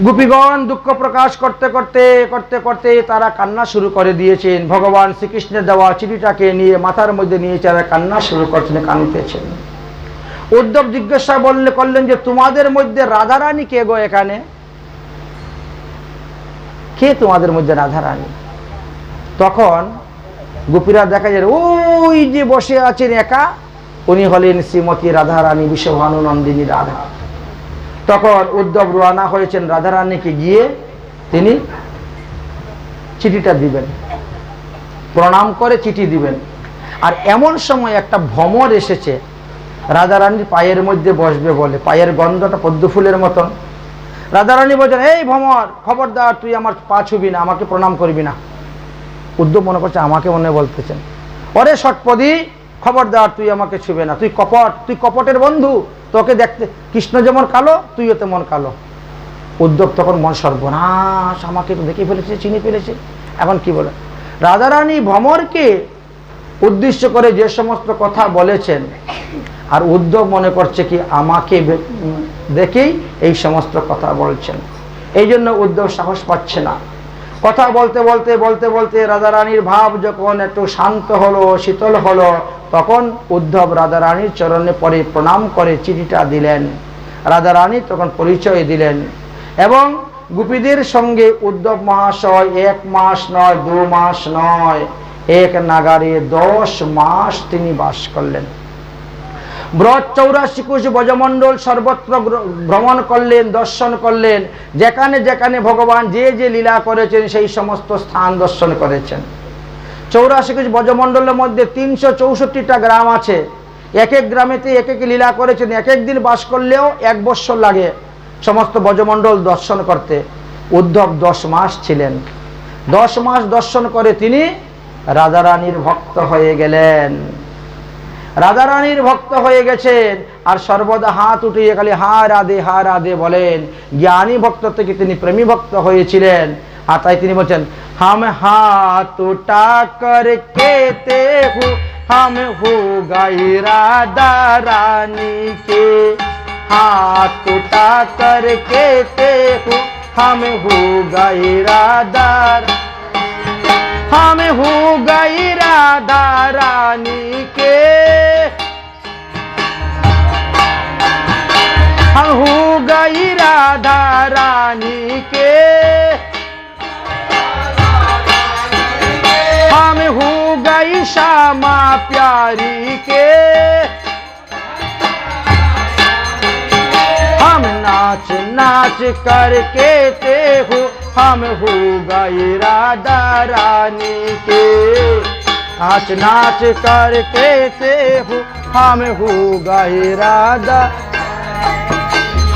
গোপীগণ দুঃখ প্রকাশ করতে করতে করতে করতে তারা কান্না শুরু করে দিয়েছেন। ভগবান শ্রীকৃষ্ণের দেওয়া চিঠিটাকে নিয়ে মাথার মধ্যে নিয়ে তারা কান্না শুরু করছেন, কাঁদতেছেন। উদ্ধব জিজ্ঞাসা বললে, করলেন যে, তোমাদের মধ্যে রাধারানী কে গো এখানে? কে তোমাদের মধ্যে রাধারানী? তখন গোপীরা দেখা যায়, ওই যে বসে আছেন একা, উনি হলেন শ্রীমতী রাধারানী বিশ্বভানু নন্দিনী রাধা। তখন উদ্ধব রোয়ানা হয়েছেন রাধারানীকে গিয়ে তিনি চিঠিটা দিবেন। প্রণাম করে চিঠি দিবেন। আর এমন সময় একটা ভ্রমর এসেছে, রাধারানীর পায়ের মধ্যে বসবে বলে, পায়ের গন্ধটা পদ্ম ফুলের মতন। রাধারানী বলছেন, এই ভ্রমর, খবরদার, তুই আমার পা ছুবি না, আমাকে প্রণাম করবি না। উদ্ধব মনে করছে, আমাকে মনে বলতেছেন। অরে সটপদি খবরদার, তুই আমাকে ছুবে না। তুই কপট, তুই কপটের বন্ধু। তোকে দেখতে, কৃষ্ণ যেমন কালো, তুইও তেমন কালো। উদ্যোগ তখন মন সর্বনাশ, আমাকে দেখে ফেলেছে, চিনি ফেলেছে। এখন কি বলে? রাধারানী ভ্রমরকে উদ্দেশ্য করে যে সমস্ত কথা বলেছেন, আর উদ্যোগ মনে করছে কি, আমাকে দেখেই এই সমস্ত কথা বলছেন। এই জন্য উদ্যোগ সাহস পাচ্ছে না। কথা বলতে বলতে বলতে বলতে রাজা রানীর ভাব যখন একটু শান্ত হলো, শীতল হলো, তখন উদ্ধব রাজা রানীর চরণে পরে প্রণাম করে চিঠিটা দিলেন। রাজা রানী তখন পরিচয় দিলেন এবং গোপীদের সঙ্গে উদ্ধব মহাশয় এক মাস নয়, দু মাস নয়, এক নাগারে দশ মাস তিনি বাস করলেন। ব্রত চৌরাশি কোষ ব্রজমণ্ডল সর্বত্র ভ্রমণ করলেন, দর্শন করলেন। যেখানে যেখানে ভগবান যে যে লীলা করেছেন, সেই সমস্ত স্থান দর্শন করেছেন। চৌরাশি কোষ ব্রজমণ্ডলের মধ্যে তিনশো চৌষট্টিটা গ্রাম আছে। এক এক গ্রামেতে এক এক লীলা করেছেন। এক এক দিন বাস করলেও এক বৎসর লাগে সমস্ত ব্রজমণ্ডল দর্শন করতে। উদ্ধব দশ মাস ছিলেন। দশ মাস দর্শন করে তিনি রাধারানীর ভক্ত হয়ে গেলেন। রাজা রানীর ভক্ত হয়ে গেছেন, আর সর্বদা হাত উঠিয়ে খালি হা রাধে হা রাধে বলেন। জ্ঞানী ভক্ত থেকে তিনি প্রেমী ভক্ত হয়েছিলেন। আর তাই তিনি বলছেন, হাম হাত উঠা করকে কেতে হু, হাম হু গাই রাধা রানী কে হাত উঠা করকে কেতে হু, হাম হু গাই রাধা, হাম হু গাই श्यामा प्यारी के। हम नाच नाच करके ते हो हम हो गए राधा रानी के। नाच नाच करके ते हो हम हो गए राधा।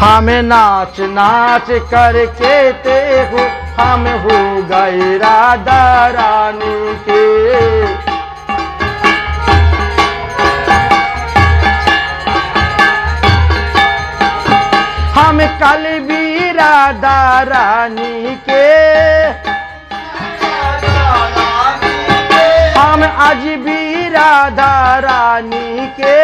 हम नाच नाच करके ते हो हम हो गए राधा रानी के। राधा रानी के। हम आज भी राधा रानी के।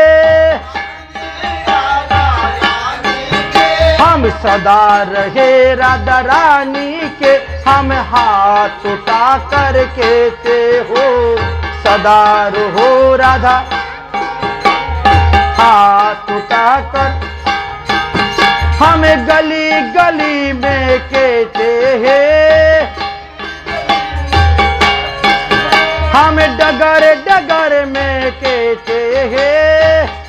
हम सदा रहे राधा रानी के। हम हाथ उठा करके ते हो, सदा रहो राधा। हाथ उठा कर हमें गली गली में कहते हैं। हम डगर डगर में कहते हैं।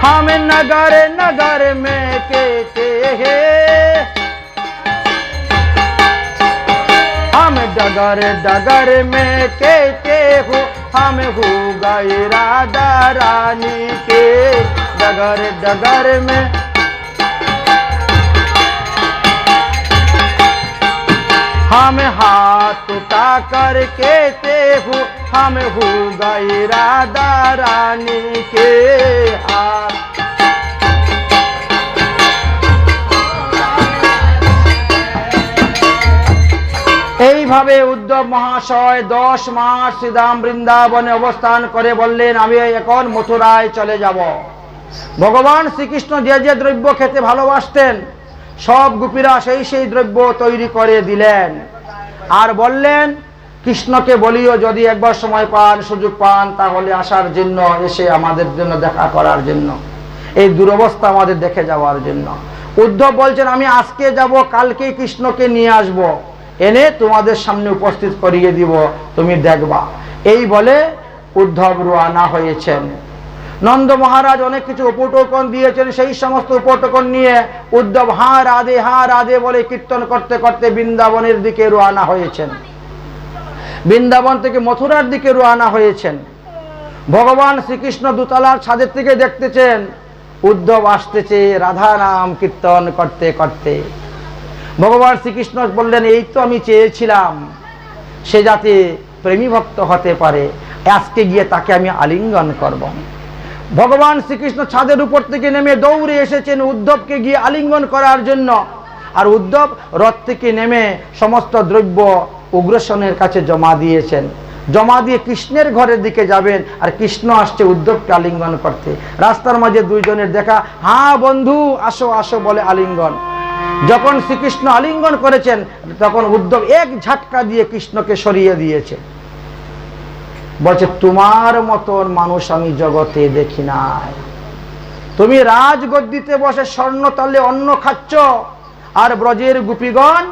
हम नगर नगर में कहते हैं। हम डगर डगर में कहते हो। हम हो गए राधा रानी के। डगर डगर में हम हाथ उठा कर कहते हो हम हो गए राधा रानी के हाथ এইভাবে উদ্ধব মহাশয় দশ মাস শ্রীধাম বৃন্দাবনে অবস্থান করে বললেন আমি এখন মথুরায় চলে যাব ভগবান শ্রীকৃষ্ণ যে যে দ্রব্য খেতে ভালোবাসতেন, সব গোপীরা সেই সেই দ্রব্য তৈরি করে দিলেন। আর বললেন, কৃষ্ণকে বলিও যদি একবার সময় পান, সুযোগ পান, তাহলে আসার জন্য, এসে আমাদের জন্য দেখা করার জন্য। এই দুরবস্থা আমাদের দেখে যাওয়ার জন্য। উদ্ধব বলছেন, আমি আজকে যাব, কালকে কৃষ্ণকে নিয়ে আসব। এনে তোমাদের সামনে উপস্থিত করিয়ে দিব, তুমি দেখবা। এই বলে উদ্ধব রোয়ানা হয়েছেন। নন্দ মহারাজ অনেক কিছু উপটোকন দিয়েছেন, সেই সমস্ত উপটোকন নিয়ে উদ্ধব হা রাধে হা রাধে বলে কীর্তন করতে করতে বৃন্দাবনের দিকে রোয়ানা হয়েছেন। বৃন্দাবন থেকে মথুরার দিকে রোয়ানা হয়েছেন। ভগবান শ্রীকৃষ্ণ দুতলার ছাদের থেকে দেখতেছেন, উদ্ধব আসতেছে, রাধা নাম কীর্তন করতে করতে। ভগবান শ্রীকৃষ্ণ বললেন, এই তো আমি চেয়েছিলাম, সে যাতে প্রেমী ভক্ত হতে পারে, আজকে গিয়ে তাকে আমি আলিঙ্গন করব। ভগবান শ্রীকৃষ্ণ ছাদের উপর থেকে নেমে দৌড়ে এসেছেন উদ্ধবকে গিয়ে আলিঙ্গন করার জন্য। আর উদ্ধব রথ থেকে নেমে সমস্ত দ্রব্য উগ্রসেনের কাছে জমা দিয়েছেন। জমা দিয়ে কৃষ্ণের ঘরের দিকে যাবেন আর কৃষ্ণ আসছে উদ্ধবকে আলিঙ্গন করতে। রাস্তার মাঝে দুইজনের দেখা হা বন্ধু, আসো আসো বলে আলিঙ্গন। যখন শ্রীকৃষ্ণ আলিঙ্গন করেছেন, তখন উদ্ধব এক ঝাটকা দিয়ে কৃষ্ণকে সরিয়ে দিয়েছে। বলছে, তোমার মতন মানুষ আমি জগতে দেখি নাই। তুমি রাজগদ্দিতে বসে স্বর্ণ তালে অন্ন খাচ্ছ আর ব্রজের গুপিগণ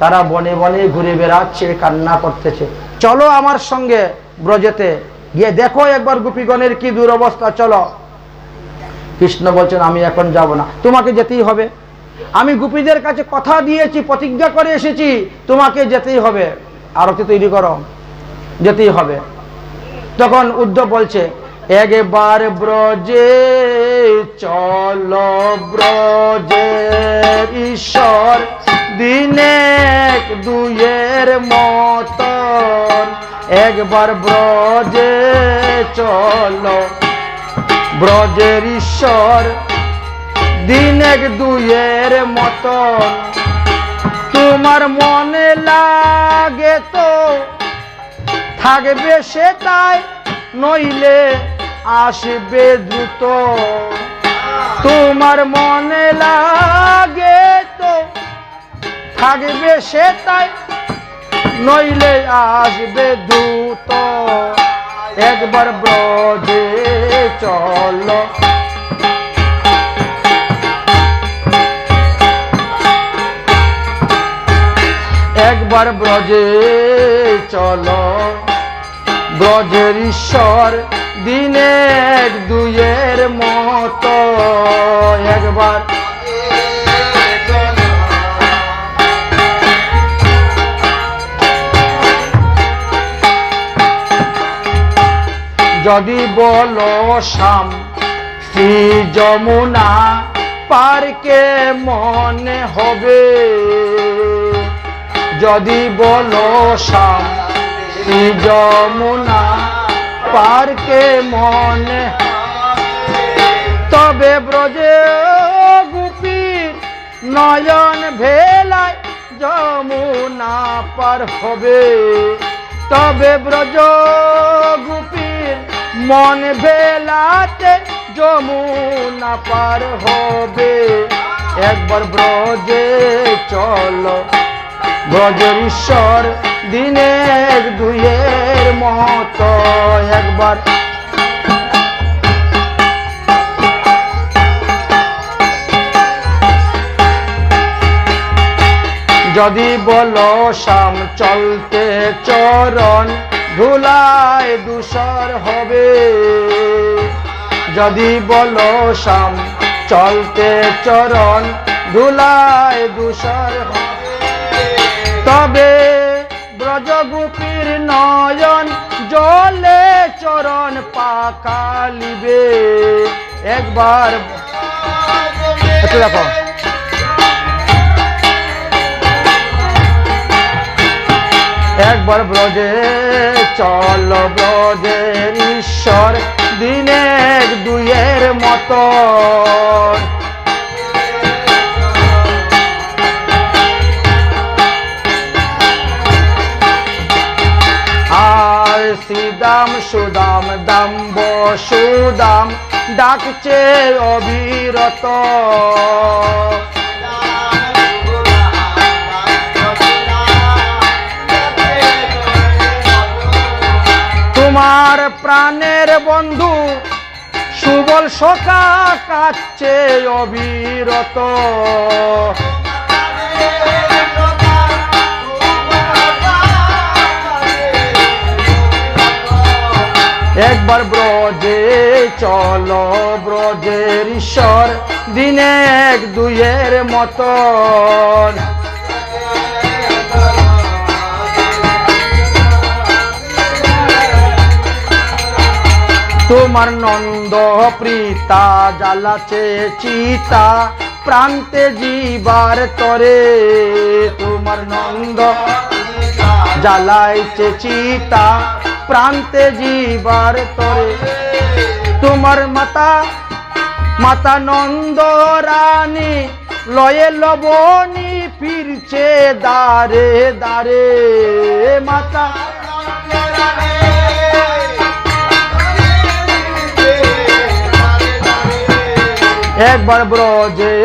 তারা বনে বনে ঘুরে বেড়াচ্ছে, কান্না করতেছে। চলো আমার সঙ্গে ব্রজেতে গিয়ে দেখো একবার গুপিগণের কি দুরবস্থা, চলো। কৃষ্ণ বলছেন, আমি এখন যাব না, তোমাকে যেতেই হবে। আমি গুপীদের কাছে কথা দিয়েছি, প্রতিজ্ঞা করে এসেছি, তোমাকে যেতেই হবে। আরতি তৈরি করো, যেতেই হবে। তখন উদ্ধব বলছে, একবার ব্রজে চল ব্রজে, ঈশ্বর দিনে দুয়ের মতন, একবার ব্রজে চল ব্রজের ঈশ্বর দিনেক দুয়ের মতন, তোমার মনে লাগে তো থাকবে সে তাই, নইলে আসবে দ্রুত। তোমার মনে লাগে তো, থাকবে সে তাই, নইলে আসবে দ্রুত। একবার ব্রজে চলো। একবার ব্রজে চলো। ব্রজের ঈশ্বর দিনের দুয়ের মতো একবার। যদি বলো শাম, শ্রী যমুনা পার্কে মনে হবে। যদি বলো শাম শ্রী যমুনা পার্কে মনে তবে ব্রজে গুপির নয়ন ভেলায় যমুনা পার হবে। তবে ব্রজ গুপির মন ভেলাতে যমুনা পার হবে। একবার ব্রজে চলো, ব্রজের ঈশ্বর দিনের দুয়ের মতো একবার। যদি বলো শাম চলতে চরণ, ধুলায় দূষর হবে। যদি বলো শাম চলতে চরণ, ধুলায় দূষর হবে। পাকালিবে একবার একটু দেখো। একবার ব্রজে চল ব্রজের ঈশ্বর দিনের দুইয়ের মতো। সিদাম সুদাম দাম্ব সুদাম ডাকছে অবিরত। তোমার প্রাণের বন্ধু সুবল সখা কাচ্ছে অবিরত। একবার ব্রজে, চলো ব্রজের ঈশ্বর, দিনে এক দুইয়ের মতন তোমার নন্দ প্রীতা জ্বালাছে চিতা, প্রান্তে জীবার তরে। তোমার নন্দ জ্বালাইছে চিতা প্রান্তে জীবার তরে। তোমার মাতা মাতা নন্দ রানী লয়ে লবণী ফিরছে দারে দারে মাতা একবার ব্রজে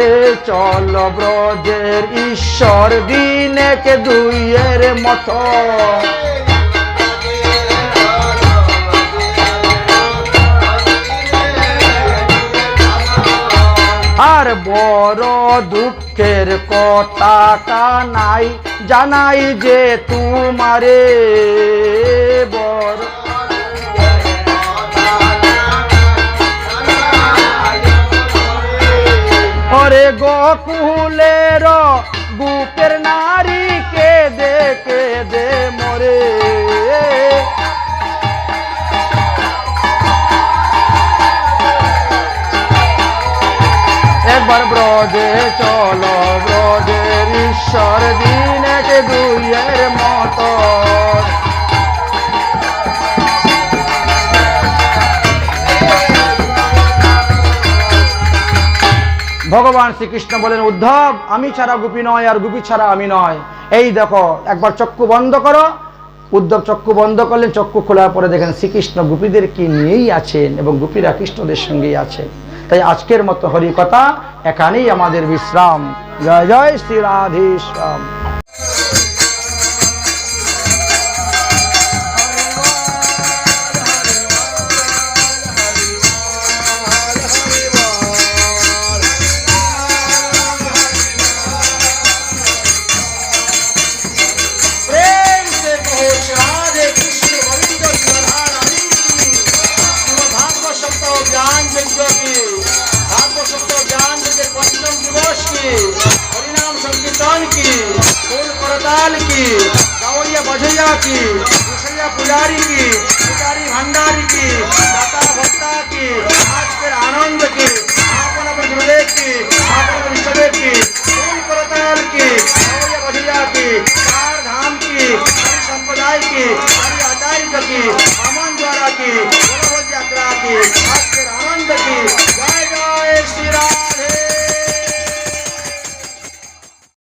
চল, ব্রজের ঈশ্বর দিনেকে দুইয়ের মতো। বড় দুঃখের কথা কানাই জানাই যে তোমারে। বড় ওরে গোকুলের বুকের নারী কে দে কে দে মরে। চলো ব্রজের ঈশ্বর দিনেকে দুইয়ের মতো। ভগবান শ্রীকৃষ্ণ বলেন, উদ্ধব, আমি ছাড়া গুপি নয় আর গুপি ছাড়া আমি নয়। এই দেখো, একবার চক্ষু বন্ধ করো। উদ্ধব চক্ষু বন্ধ করলেন, চক্ষু খোলার পরে দেখেন শ্রীকৃষ্ণ গুপীদেরকে নিয়েই আছেন এবং গুপীরা কৃষ্ণদের সঙ্গেই আছেন। তাই আজকের মতো হরি কথা এখানেই আমাদের বিশ্রাম। জয় জয় শ্রী রাধেশ্যাম करताल की कावड़िया बजैया की मुसैया पुजारी की, पुजारी भंडारी की, दाता भक्ता की, आज के आनंद की, आपन अपन गुरुदेव की, आपन अपन इष्टदेव की, फूल करताल की कावड़िया बजैया की, चार धाम की, हरि संप्रदाय की, हरि आचार्य की अमन द्वारा की यात्रा की, आज के आनंद की